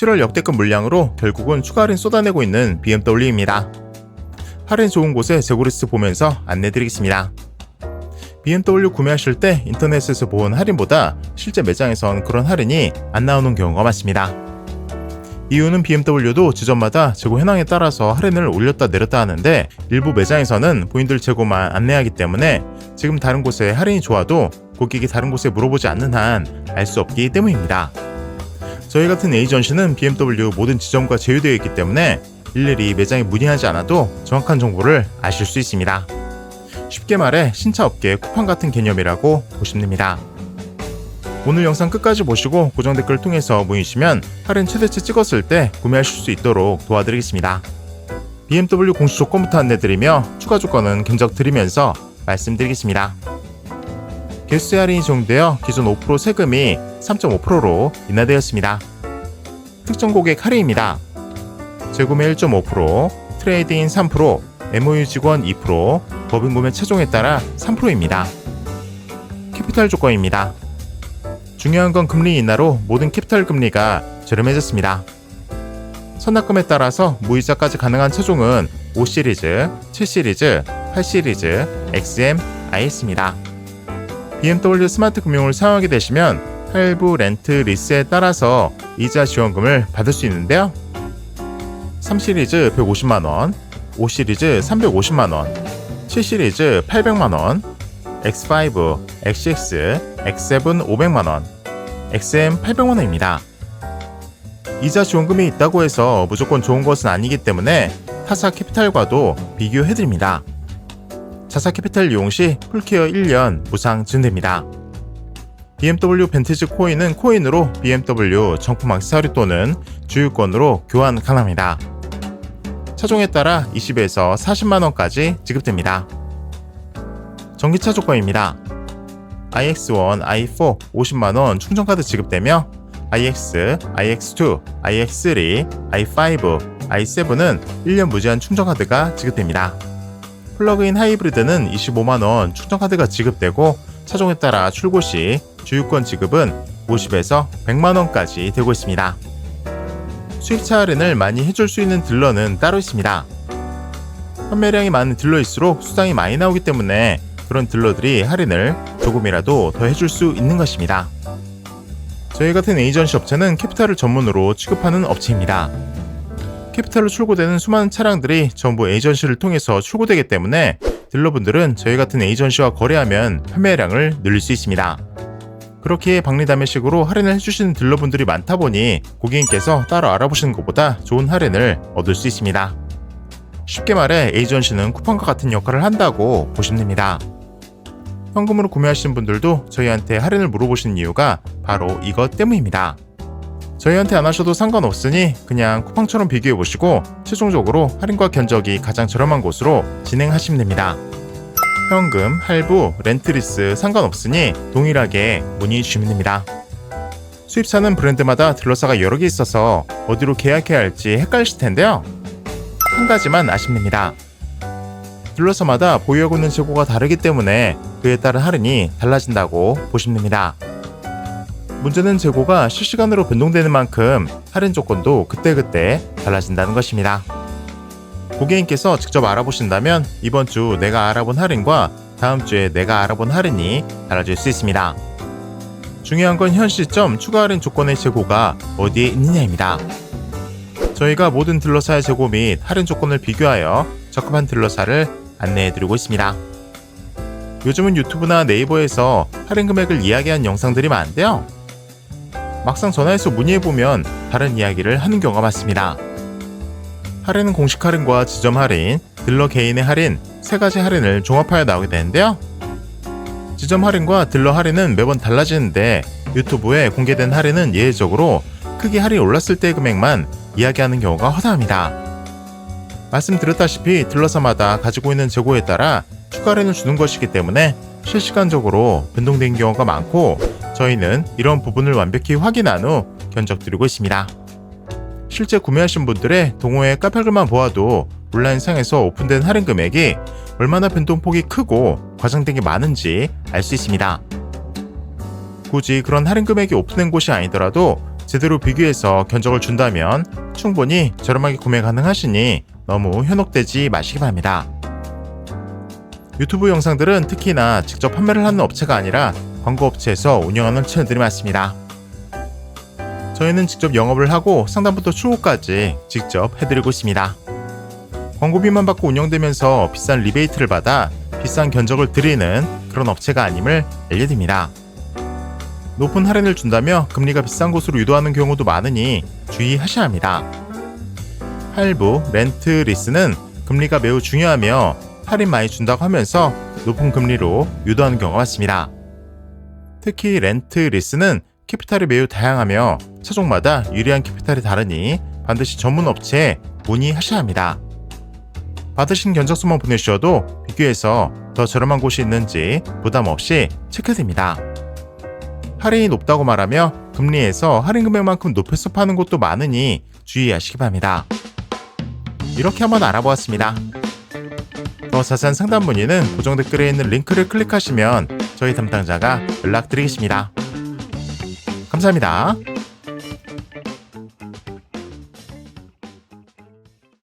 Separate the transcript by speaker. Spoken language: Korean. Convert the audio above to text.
Speaker 1: 7월 역대급 물량으로 결국은 추가 할인 쏟아내고 있는 BMW입니다. 할인 좋은 곳에 재고 리스트 보면서 안내드리겠습니다. BMW 구매하실 때 인터넷에서 본 할인보다 실제 매장에선 그런 할인이 안 나오는 경우가 많습니다. 이유는 BMW도 지점마다 재고 현황에 따라서 할인을 올렸다 내렸다 하는데 일부 매장에서는 본인들 재고만 안내하기 때문에 지금 다른 곳에 할인이 좋아도 고객이 다른 곳에 물어보지 않는 한 알 수 없기 때문입니다. 저희 같은 에이전시는 BMW 모든 지점과 제휴되어 있기 때문에 일일이 매장에 문의하지 않아도 정확한 정보를 아실 수 있습니다. 쉽게 말해 신차 업계 쿠팡 같은 개념이라고 보시면 됩니다. 오늘 영상 끝까지 보시고 고정 댓글 통해서 모이시면 할인 최대치 찍었을 때 구매하실 수 있도록 도와드리겠습니다. BMW 공식 조건부터 안내드리며 추가 조건은 견적 드리면서 말씀드리겠습니다. 개수세 할인이 적용되어 기존 5% 세금이 3.5%로 인하되었습니다. 특정 고객 할인입니다. 재구매 1.5%, 트레이드인 3%, MOU 직원 2%, 법인 구매 최종에 따라 3%입니다. 캐피탈 조건입니다. 중요한 건 금리 인하로 모든 캐피탈 금리가 저렴해졌습니다. 선납금에 따라서 무이자까지 가능한 차종은 5시리즈, 7시리즈, 8시리즈, XM, IS입니다. BMW 스마트 금융을 사용하게 되시면 할부, 렌트, 리스에 따라서 이자 지원금을 받을 수 있는데요. 3시리즈 150만원, 5시리즈 350만원, 7시리즈 800만원, X5, XX, X7 500만원, XM 800만원입니다. 이자 지원금이 있다고 해서 무조건 좋은 것은 아니기 때문에 타사 캐피탈과도 비교해드립니다. 자사 캐피탈 이용 시 풀케어 1년 무상 지원됩니다. BMW 벤티지 코인은 코인으로 BMW 정품 액세서리 또는 주유권으로 교환 가능합니다. 차종에 따라 20에서 40만원까지 지급됩니다. 전기차 조건입니다. iX1, i4 50만원 충전카드 지급되며 iX, iX2, iX3, i5, i7은 1년 무제한 충전카드가 지급됩니다. 플러그인 하이브리드는 25만원 충전카드가 지급되고 차종에 따라 출고 시 주유권 지급은 50에서 100만 원까지 되고 있습니다. 수입차 할인을 많이 해줄 수 있는 딜러는 따로 있습니다. 판매량이 많은 딜러일수록 수당이 많이 나오기 때문에 그런 딜러들이 할인을 조금이라도 더 해줄 수 있는 것입니다. 저희 같은 에이전시 업체는 캐피탈을 전문으로 취급하는 업체입니다. 캐피탈로 출고되는 수많은 차량들이 전부 에이전시를 통해서 출고되기 때문에 딜러분들은 저희 같은 에이전시와 거래하면 판매량을 늘릴 수 있습니다. 그렇게 박리담회식으로 할인을 해주시는 딜러분들이 많다 보니 고객님께서 따로 알아보시는 것보다 좋은 할인을 얻을 수 있습니다. 쉽게 말해 에이전시는 쿠폰과 같은 역할을 한다고 보시면 됩니다. 현금으로 구매하시는 분들도 저희한테 할인을 물어보시는 이유가 바로 이것 때문입니다. 저희한테 안 하셔도 상관없으니 그냥 쿠팡처럼 비교해 보시고 최종적으로 할인과 견적이 가장 저렴한 곳으로 진행하시면 됩니다. 현금, 할부, 렌트리스 상관없으니 동일하게 문의 주시면 됩니다. 수입차는 브랜드마다 딜러사가 여러 개 있어서 어디로 계약해야 할지 헷갈리실 텐데요. 한 가지만 아시면 됩니다. 딜러사마다 보유하고 있는 재고가 다르기 때문에 그에 따른 할인이 달라진다고 보시면 됩니다. 문제는 재고가 실시간으로 변동되는 만큼 할인 조건도 그때그때 달라진다는 것입니다. 고객님께서 직접 알아보신다면 이번 주 내가 알아본 할인과 다음 주에 내가 알아본 할인이 달라질 수 있습니다. 중요한 건 현 시점 추가 할인 조건의 재고가 어디에 있느냐입니다. 저희가 모든 딜러사의 재고 및 할인 조건을 비교하여 적합한 딜러사를 안내해드리고 있습니다. 요즘은 유튜브나 네이버에서 할인 금액을 이야기한 영상들이 많은데요. 막상 전화해서 문의해보면 다른 이야기를 하는 경우가 많습니다. 할인은 공식 할인과 지점 할인, 딜러 개인의 할인, 세 가지 할인을 종합하여 나오게 되는데요. 지점 할인과 딜러 할인은 매번 달라지는데 유튜브에 공개된 할인은 예외적으로 크게 할인이 올랐을 때의 금액만 이야기하는 경우가 허다합니다. 말씀드렸다시피 딜러사마다 가지고 있는 재고에 따라 추가 할인을 주는 것이기 때문에 실시간적으로 변동된 경우가 많고 저희는 이런 부분을 완벽히 확인한 후 견적 드리고 있습니다. 실제 구매하신 분들의 동호회 카페글만 보아도 온라인상에서 오픈된 할인 금액이 얼마나 변동폭이 크고 과장된 게 많은지 알 수 있습니다. 굳이 그런 할인 금액이 오픈된 곳이 아니더라도 제대로 비교해서 견적을 준다면 충분히 저렴하게 구매 가능하시니 너무 현혹되지 마시기 바랍니다. 유튜브 영상들은 특히나 직접 판매를 하는 업체가 아니라 광고 업체에서 운영하는 채널들이 많습니다. 저희는 직접 영업을 하고 상담부터 출고까지 직접 해드리고 있습니다. 광고비만 받고 운영되면서 비싼 리베이트를 받아 비싼 견적을 드리는 그런 업체가 아님을 알려드립니다. 높은 할인을 준다며 금리가 비싼 곳으로 유도하는 경우도 많으니 주의하셔야 합니다. 할부, 렌트, 리스는 금리가 매우 중요하며 할인 많이 준다고 하면서 높은 금리로 유도하는 경우가 많습니다. 특히 렌트, 리스는 캐피탈이 매우 다양하며 차종마다 유리한 캐피탈이 다르니 반드시 전문 업체에 문의하셔야 합니다. 받으신 견적서만 보내주셔도 비교해서 더 저렴한 곳이 있는지 부담 없이 체크됩니다. 할인이 높다고 말하며 금리에서 할인 금액만큼 높여서 파는 곳도 많으니 주의하시기 바랍니다. 이렇게 한번 알아보았습니다. 더 자세한 상담 문의는 고정 댓글에 있는 링크를 클릭하시면 저희 담당자가 연락드리겠습니다. 감사합니다.